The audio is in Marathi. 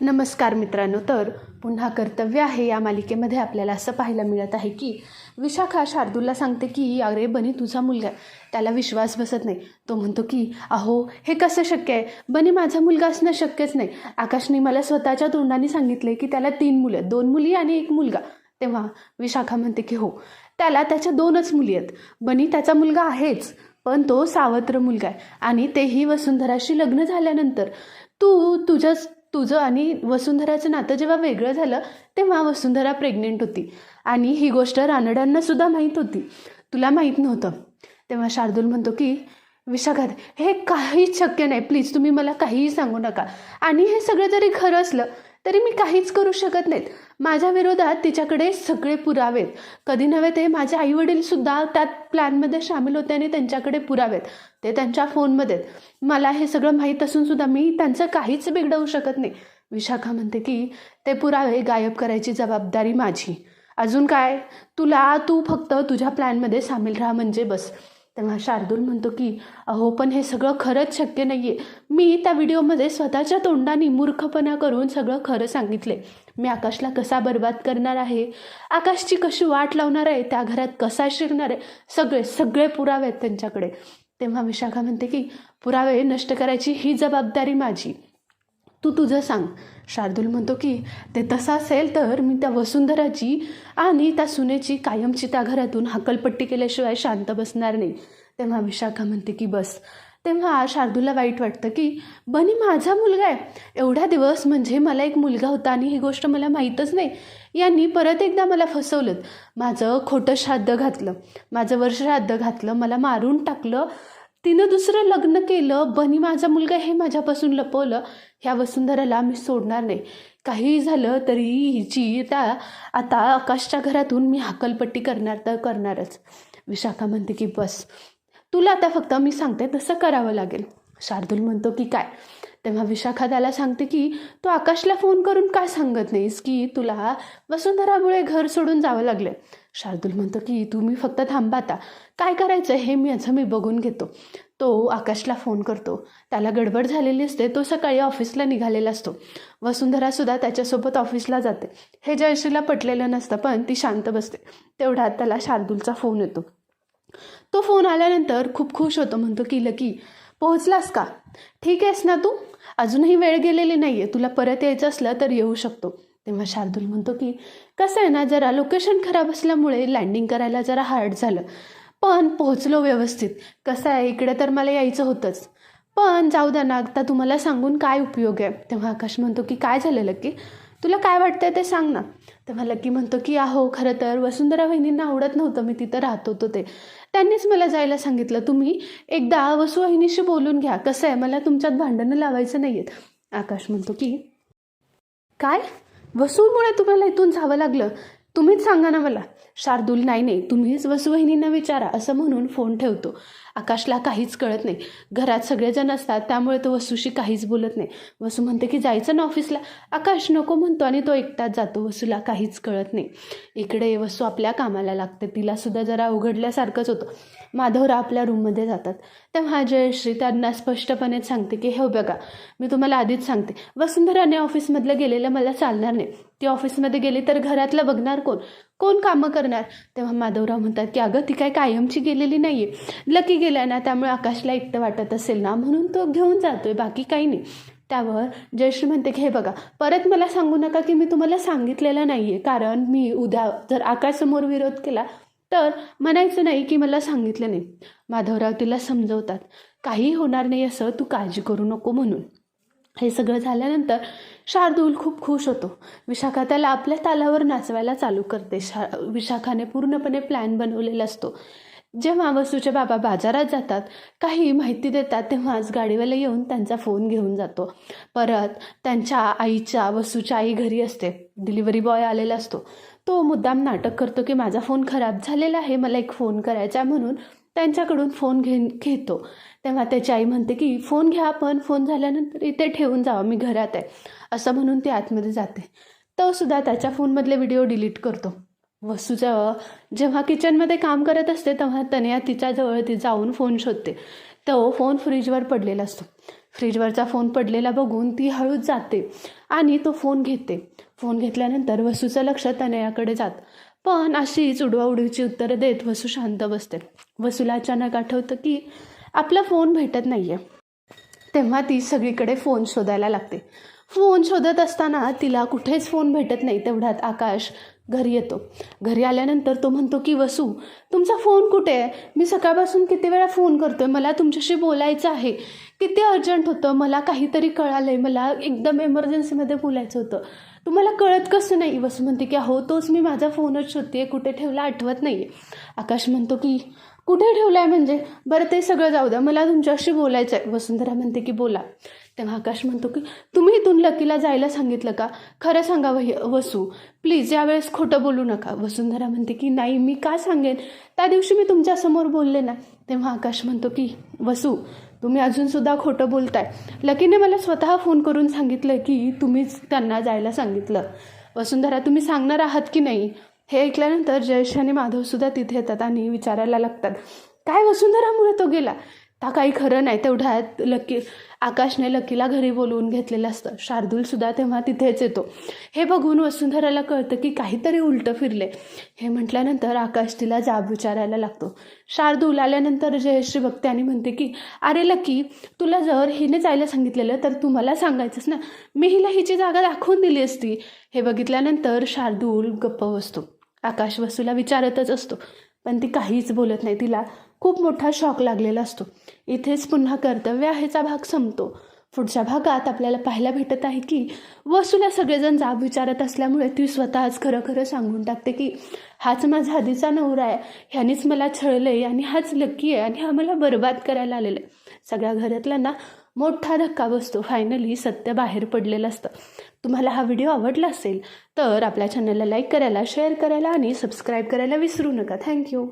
नमस्कार मित्रांनो तर पुन्हा कर्तव्य आहे या मालिकेमध्ये आपल्याला असं पाहायला मिळत आहे की विशाखा शार्दूलला सांगते की अरे बनी तुझा मुलगा आहे. त्याला विश्वास बसत नाही. तो म्हणतो की अहो हे कसं शक्य आहे? बनी माझा मुलगा असणं शक्यच नाही. आकाशने मला स्वतःच्या तोंडाने सांगितले की त्याला तीन मुलं आहेत दोन मुली आणि एक मुलगा. तेव्हा विशाखा म्हणते की हो त्याला त्याच्या दोनच मुली आहेत. बनी त्याचा मुलगा आहेच पण तो सावत्र मुलगा आहे आणि तेही वसुंधराशी लग्न झाल्यानंतर तू तुझ्याच तुझं आणि वसुंधराचं नातं जेव्हा वेगळं झालं तेव्हा वसुंधरा प्रेग्नेंट होती. आणि ही गोष्ट रानड्यांना सुद्धा माहीत होती. तुला माहीत नव्हतं. तेव्हा शार्दूल म्हणतो की विशाखात हे काहीच शक्य नाही. प्लीज तुम्ही मला काहीही सांगू नका. आणि हे सगळं जरी खरं असलं तरी मी काहीच करू शकत नाहीत. माझ्या विरोधात तिच्याकडे सगळे पुरावेत कधी नव्हे ते माझे आईवडीलसुद्धा त्यात प्लॅनमध्ये सामील होते आणि त्यांच्याकडे पुरावेत ते त्यांच्या फोनमध्ये आहेत. मला हे सगळं माहीत असूनसुद्धा मी त्यांचं काहीच बिघडवू शकत नाही. विशाखा म्हणते की ते पुरावे गायब करायची जबाबदारी माझी. अजून काय? तुला तू फक्त तुझ्या प्लॅनमध्ये सामील राहा म्हणजे बस. तेव्हा शार्दूल म्हणतो की अहो पण हे सगळं खरंच शक्य नाही आहे मी त्या व्हिडिओमध्ये स्वतःच्या तोंडाने मूर्खपणा करून सगळं खरं सांगितले. मी आकाशला कसा बर्बाद करणार आहे? आकाशची कशी वाट लावणार आहे? त्या घरात कसा शिरणार आहे? सगळे सगळे पुरावे आहेत त्यांच्याकडे. तेव्हा विशाखा म्हणते की पुरावे नष्ट करायची ही जबाबदारी माझी. तू तुझं सांग. शार्दूल म्हणतो की ते तसं असेल तर मी त्या वसुंधराची आणि त्या सुनेची कायमची त्या घरातून हकलपट्टी केल्याशिवाय शांत बसणार नाही. तेव्हा विशाखा म्हणते की बस. तेव्हा शार्दूला वाईट वाटतं की बनी माझा मुलगा आहे. एवढा दिवस म्हणजे मला एक मुलगा होता आणि ही गोष्ट मला माहीतच नाही. यांनी परत एकदा मला फसवलं. माझं खोटं श्राद्ध घातलं. माझं वर्ष श्राद्ध घातलं. मला मारून टाकलं. तिनं दुसरं लग्न केलं बनी माझा मुलगा हे माझ्यापासून लपवलं ह्या वसुंधराला मी सोडणार नाही. काही झालं तरी हिची त्या आता आकाशच्या घरातून मी हाकलपट्टी करणार तर करणारच. विशाखा म्हणते की बस तुला आता फक्त मी सांगते तसं करावं लागेल. शार्दूल म्हणतो की काय? तेव्हा विशाखा त्याला सांगते की तू आकाशला फोन करून काय सांगत नाहीस की तुला वसुंधरामुळे घर सोडून जावं लागलं शार्दूल म्हणतो की तुम्ही फक्त थांबा आता. काय करायचं हे मी याचं मी बघून घेतो. तो आकाशला फोन करतो. त्याला गडबड झालेली असते. तो सकाळी ऑफिसला निघालेला असतो. वसुंधरासुद्धा त्याच्यासोबत ऑफिसला जाते. हे जयश्रीला पटलेलं नसतं पण ती शांत बसते. तेवढ्यात त्याला शार्दूलचा फोन येतो. तो फोन आल्यानंतर खूप खुश होतो. म्हणतो की लकी पोहोचलास का? ठीक आहेस ना तू? अजूनही वेळ गेलेली नाही आहे तुला परत यायचं असलं तर येऊ शकतो. तेव्हा शार्दूल म्हणतो की कसं आहे ना जरा लोकेशन खराब असल्यामुळे लँडिंग करायला जरा हार्ड झालं. पण पोहोचलो व्यवस्थित. कसं आहे इकडे तर मला यायचं होतंच. पण जाऊ द्या ना आता तुम्हाला सांगून काय उपयोग आहे? तेव्हा आकाश म्हणतो की काय झालं लकी? तुला काय वाटतंय ते सांग ना. तेव्हा लकी म्हणतो की अहो खरं तर वसुंधरा वहिनींना आवडत नव्हतं मी तिथं राहत होतो ते. त्यांनीच मला जायला सांगितलं. तुम्ही एकदा वसुवाहिनीशी बोलून घ्या. कसं आहे मला तुमच्यात भांडणं लावायचं नाही आहेत आकाश म्हणतो की काय? वसूमुळे तुम्हाला इथून जावं लागलं. तुम्हीच सांगा ना मला. शार्दूल नाही नाही तुम्हीच वसुवहिनींना विचारा असं म्हणून फोन ठेवतो. आकाशला काहीच कळत नाही. घरात सगळेजण असतात त्यामुळे तो वसूशी काहीच बोलत नाही. वसू म्हणते की जायचं ना ऑफिसला? आकाश नको म्हणतो आणि तो एकटाच जातो. वसूला काहीच कळत नाही. इकडे वसू आपल्या कामाला लागते. तिलासुद्धा जरा उघडल्यासारखंच होतं. माधवरा आपल्या रूममध्ये जातात. तेव्हा जयश्री त्यांना स्पष्टपणे सांगते की हे बघा मी तुम्हाला आधीच सांगते. वसुंधराने ऑफिसमधलं गेलेलं मला चालणार नाही. ती ऑफिसमध्ये गेली तर घरातलं बघणार कोण? कोण कामं करणार? तेव्हा माधवराव म्हणतात की अगं ती काय कायमची गेलेली नाही आहे लकी गेल्या ना त्यामुळे आकाशला एकटं वाटत असेल ना म्हणून तो घेऊन जातोय बाकी काही नाही. त्यावर जयश्री म्हणते की हे बघा परत मला सांगू नका की मी तुम्हाला सांगितलेलं नाही आहे कारण मी उद्या जर आकाशसमोर विरोध केला तर म्हणायचं नाही की मला सांगितलं नाही. माधवराव तिला समजवतात. काही होणार नाही असं तू काळजी करू नको म्हणून. हे सगळं झाल्यानंतर शार्दूल खूप खुश होतो. विशाखा त्याला आपल्या तालावर नाचवायला चालू करते. शा विशाखाने पूर्णपणे प्लॅन बनवलेला असतो. जेव्हा वसूचे बाबा बाजारात जातात काही माहिती देतात तेव्हाच गाडीवाला येऊन त्यांचा फोन घेऊन जातो. परत त्यांच्या आईच्या वसूच्या आई घरी असते. डिलिव्हरी बॉय आलेला असतो. तो मुद्दाम नाटक करतो की माझा फोन खराब झालेला आहे मला एक फोन करायचा आहे म्हणून त्यांच्याकडून फोन घे घेतो. तेव्हा त्याची आई म्हणते की फोन घ्या पण फोन झाल्यानंतर इथे ठेवून जावा मी घरात आहे. असं म्हणून ती आतमध्ये जाते. तो सुद्धा त्याच्या फोनमधले व्हिडिओ डिलीट करतो. वसूचं जेव्हा किचनमध्ये काम करत असते तेव्हा तनया तिच्याजवळ ती जाऊन फोन शोधते. तो फोन फ्रीजवर पडलेला असतो. फ्रीजवरचा फोन पडलेला बघून ती हळूच जाते आणि तो फोन घेते. फोन घेतल्यानंतर वसूचं लक्ष तनयाकडे जात. पण अशीच उडवाउडवीची उत्तरं देत वसू शांत बसते. वसूला अचानक आठवतं की आपला फोन भेटत नाही आहे तेव्हा ती सगळीकडे फोन शोधायला लागते. फोन शोधत असताना तिला कुठेच फोन भेटत नाही तेवढ्यात आकाश घरी येतो. घरी आल्यानंतर तो म्हणतो की वसू तुमचा फोन कुठे आहे? मी सकाळपासून किती वेळा फोन करतो आहे मला तुमच्याशी बोलायचं आहे. किती अर्जंट होतं? मला काहीतरी कळालं आहे मला एकदम एमर्जन्सीमध्ये बोलायचं होतं. तुम्हाला कळत कसं नाही? वसू म्हणते की अहो तोच मी माझा फोनच शोधते कुठे ठेवला आठवत नाही आकाश म्हणतो की कुठे ठेवला आहे म्हणजे? बरं ते सगळं जाऊ द्या. मला तुमच्याशी बोलायचं आहे वसुंधरा म्हणते की बोला. तेव्हा आकाश म्हणतो की तुम्ही इथून लकीला जायला सांगितलं का? खरं सांगा वही वसू. प्लीज यावेळेस खोटं बोलू नका. वसुंधरा म्हणते की नाही मी का सांगेन? त्या दिवशी मी तुमच्यासमोर बोलले ना. तेव्हा आकाश म्हणतो की वसू तुम्ही अजूनसुद्धा खोटं बोलताय. लकीने मला स्वतः फोन करून सांगितलं की तुम्हीच त्यांना जायला सांगितलं. वसुंधरा तुम्ही सांगणार आहात की नाही? हे ऐकल्यानंतर जयेश आणि माधवसुद्धा तिथे येतात आणि विचारायला लागतात. काय वसुंधरामुळे तो गेला? ता काही खरं नाही तेवढ्यात लकी आकाशने लकीला घरी बोलवून घेतलेलं असतं. शार्दूलसुद्धा तेव्हा तिथेच येतो. हे बघून वसुंधराला कळतं की काहीतरी उलटं फिरले. हे म्हटल्यानंतर आकाश तिला जाब विचारायला लागतो. शार्दूल आल्यानंतर जयश्री बघते आणि म्हणते की अरे लकी तुला जर हिने जायला सांगितलेलं तर तू मला सांगायचंच ना? मी हिला हिची जागा दाखवून दिली असती. हे बघितल्यानंतर शार्दूल गप्प बसतो. आकाश वसूला विचारतच असतो. पण ती काहीच बोलत नाही. तिला खूप मोठा शॉक लागलेला असतो. इथेच पुन्हा कर्तव्य आहेचा भाग संपतो. पुढच्या भागात आपल्याला पाहायला भेटत आहे की वसूला सगळेजण जाब विचारत असल्यामुळे ती स्वतःच खरं खरं सांगून टाकते की हाच माझा आधीचा नवरा आहे ह्यानेच मला छळलं आहे आणि हाच लक्की आहे आणि हा मला बर्बाद करायला आलेला आहे सगळ्या घरातल्यांना मोठा धक्का बसतो. फायनली सत्य बाहेर पडलेलं असतं. तुम्हाला हा व्हिडिओ आवडला असेल तर आपल्या चॅनलला लाईक करायला शेअर करायला आणि सबस्क्राईब करायला विसरू नका. थँक्यू